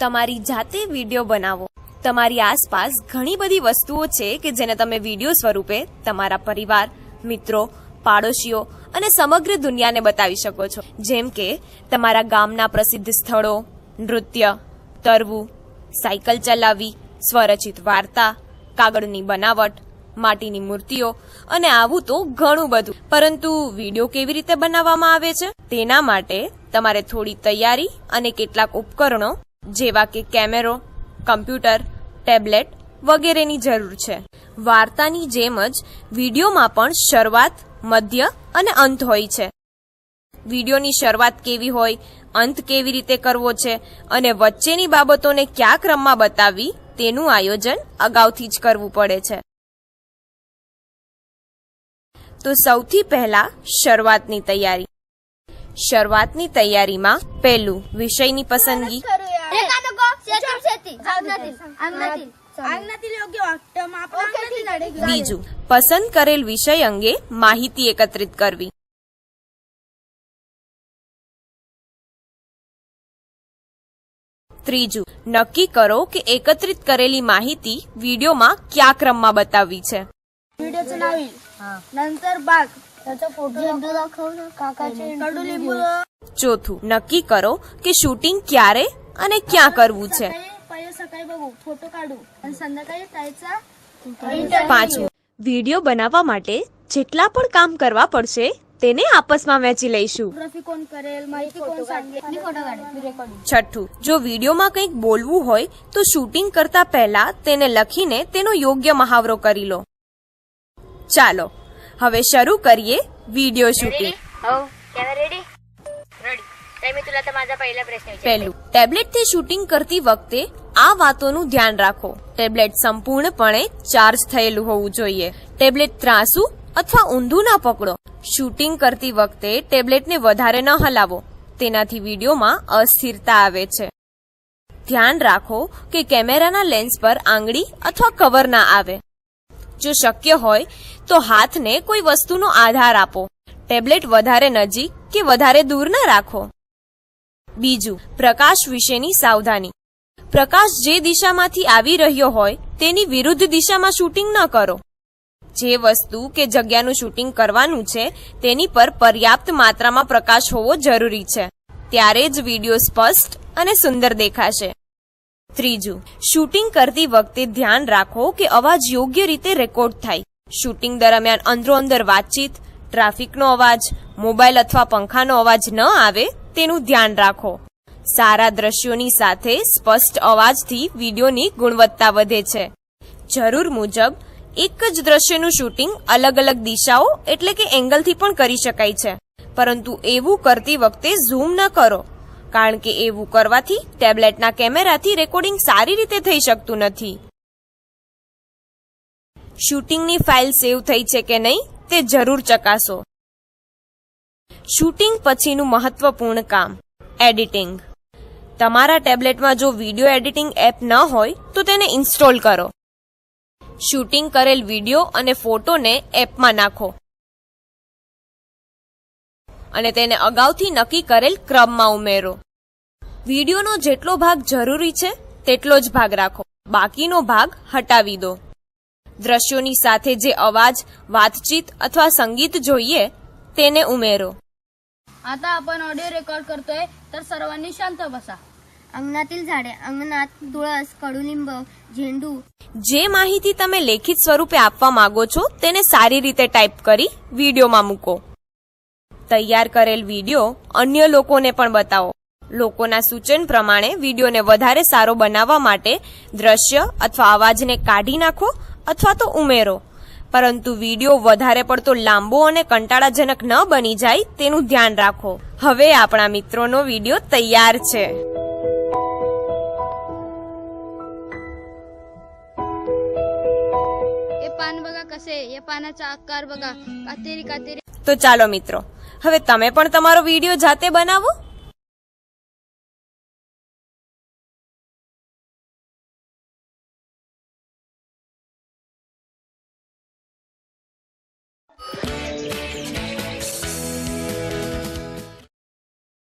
તમારી જાતે વીડિયો બનાવો. તમારી આસપાસ ઘણી બધી વસ્તુઓ છે કે જેને તમે વીડિયો સ્વરૂપે તમારા પરિવાર, મિત્રો, પાડોશીઓ અને સમગ્ર દુનિયાને બતાવી શકો છો. જેમ કે, તમારા ગામના પ્રસિદ્ધ સ્થળો, નૃત્ય, તરવું, સાયકલ ચલાવવી સ્વરચિત વાર્તા, કાગળની બનાવટ, માટીની મૂર્તિઓ અને આવું તો ઘણું બધું. પરંતુ વીડિયો કેવી રીતે બનાવવામાં આવે છે? તેના માટે તમારે થોડી તૈયારી અને કેટલાક ઉપકરણો જેવા કે કેમેરો, કમ્પ્યુટર, ટેબ્લેટ વગેરેની જરૂર છે. વાર્તાની જેમ જ વિડીયોમાં પણ શરૂઆત, મધ્ય અને અંત હોય છે. વિડીયોની શરૂઆત કેવી હોય, અંત કેવી રીતે કરવો છે અને વચ્ચેની બાબતોને કયા ક્રમમાં બતાવવી, તેનું આયોજન અગાઉથી જ કરવું પડે છે. તો સૌથી પહેલા શરૂઆતની તૈયારી. શરૂઆતની તૈયારીમાં પહેલું વિષયની પસંદગી. रेखा नको शेती शेती अंगणातील अंगणातील अंगणातील योग्य वाटतं मग आपण अंगणातील झाडे घेऊ. બીજું પસંદ કરેલ વિષય અંગે માહિતી એકત્રિત કરવી ત્રીજું નક્કી કરો કે એકત્રિત કરેલી માહિતી વિડીયોમાં કયા ક્રમમાં બતાવવી છે व्हिडिओचं नाव येईल नंतर बाग त्याचा फोटो झेंडू दाखव काकाचे कडुलिंबू ચોથું નક્કી કરો કે શૂટિંગ ક્યારે અને ક્યાં કરવું છે पहिले सकाळी बघू फोटो काढू आणि संध्याकाळी त्याचा પાંચમું વિડીયો બનાવવા માટે જેટલા પણ કામ કરવા પડશે તેને આપસમાં વહેંચી લઈશું फोटोग्राफी कोण करेल माहिती कोण सांगेल मी फोटो काढेल मी रेकॉर्डिंग છઠ્ઠું જો વિડીયોમાં કંઈક બોલવું હોય તો શૂટિંગ કરતા પહેલા તેને લખીને તેનો યોગ્ય મહાવરો કરી લો ચાલો હવે શરૂ કરીએ વિડીયો શૂટિંગ हो कॅमेरा रेडी रेडी तर मी तुला आता माझा पहिला प्रश्न विचारते પહેલું ટેબ્લેટથી શૂટિંગ કરતી વખતે આ વાતોનું ધ્યાન રાખો ટેબ્લેટ સંપૂર્ણપણે ચાર્જ થયેલું હોવું જોઈએ ટેબ્લેટ ત્રાસુ અથવા ઊંધું ના પકડો શૂટિંગ કરતી વખતે ટેબ્લેટને વધારે ન હલાવો તેનાથી વિડીયોમાં અસ્થિરતા આવે છે ધ્યાન રાખો કે કેમેરાના લેન્સ પર આંગળી અથવા કવર ના આવે જો શક્ય હોય તો હાથને કોઈ વસ્તુનો આધાર આપો ટેબ્લેટ વધારે નજીક કે વધારે દૂર ન રાખો બીજું, પ્રકાશ વિશેની સાવધાની. પ્રકાશ જે દિશામાંથી આવી રહ્યો હોય, તેની વિરુદ્ધ દિશામાં શૂટિંગ ન કરો. જે વસ્તુ કે જગ્યાનું શૂટિંગ કરવાનું છે, તેની પર પર્યાપ્ત માત્રામાં પ્રકાશ હોવો જરૂરી છે. ત્યારે જ વીડિયો સ્પષ્ટ અને સુંદર દેખાશે. ત્રીજું, શૂટિંગ કરતી વખતે ધ્યાન રાખો કે અવાજ યોગ્ય રીતે રેકોર્ડ થાય. શૂટિંગ દરમિયાન અંદરો અંદર વાતચીત, ટ્રાફિકનો અવાજ, મોબાઈલ અથવા પંખાનો અવાજ ન આવે તેનું ધ્યાન રાખો. સારા દ્રશ્યોની સાથે સ્પષ્ટ અવાજથી વિડીયોની ગુણવત્તા વધે છે. જરૂર મુજબ, એક જ દ્રશ્યનું શૂટિંગ અલગ અલગ દિશાઓ એટલે કે એંગલથી પણ કરી શકાય છે. પરંતુ એવું કરતી વખતે ઝૂમ ન કરો, કારણ કે એવું કરવાથી ટેબ્લેટના કેમેરાથી રેકોર્ડિંગ સારી રીતે થઈ શકતું નથી. શૂટિંગની ફાઇલ સેવ થઈ છે કે નહીં, તે જરૂર ચકાસો. શૂટિંગ પછીનું મહત્વપૂર્ણ કામ, એડિટિંગ. તમારા ટેબ્લેટમાં જો વીડિયો એડિટિંગ એપ ન હોય, તો તેને ઇન્સ્ટોલ કરો. શૂટિંગ કરેલ વીડિયો અને ફોટોને એપમાં નાખો. અને તેને અગાઉથી નક્કી કરેલ ક્રમમાં ઉમેરો. વિડીયોનો જેટલો ભાગ જરૂરી છે, તેટલો જ ભાગ રાખો. બાકીનો ભાગ હટાવી દો. દ્રશ્યોની સાથે જે અવાજ, વાતચીત અથવા સંગીત જોઈએ, તેને ઉમેરો. आता आपण ऑडिओ रेकॉर्ड करतोय तर सर्वांनी शांत बसा अंगणातील झाडे अंगणात तुळस कडुलिंब झेंडू જે માહિતી તમે લેખિત સ્વરૂપે આપવા માંગો છો તેને સારી રીતે ટાઈપ કરી વિડીયોમાં મૂકો તૈયાર કરેલ વિડીયો અન્ય લોકોને પણ બતાવો લોકોના સૂચન પ્રમાણે વિડીયોને વધારે સારો બનાવવા માટે દ્રશ્ય અથવા અવાજને કાઢી નાખો અથવા તો ઉમેરો પરંતુ વિડીયો વધારે પડતો લાંબો અને કંટાળાજનક ન બની જાય તેનું ધ્યાન રાખો હવે આપણા મિત્રોનો વિડીયો તૈયાર છે हे पान बघा कसे या पानाचा आकार बघा कातेरी कातेरी તો ચાલો મિત્રો હવે તમે પણ તમારો વિડીયો જાતે બનાવો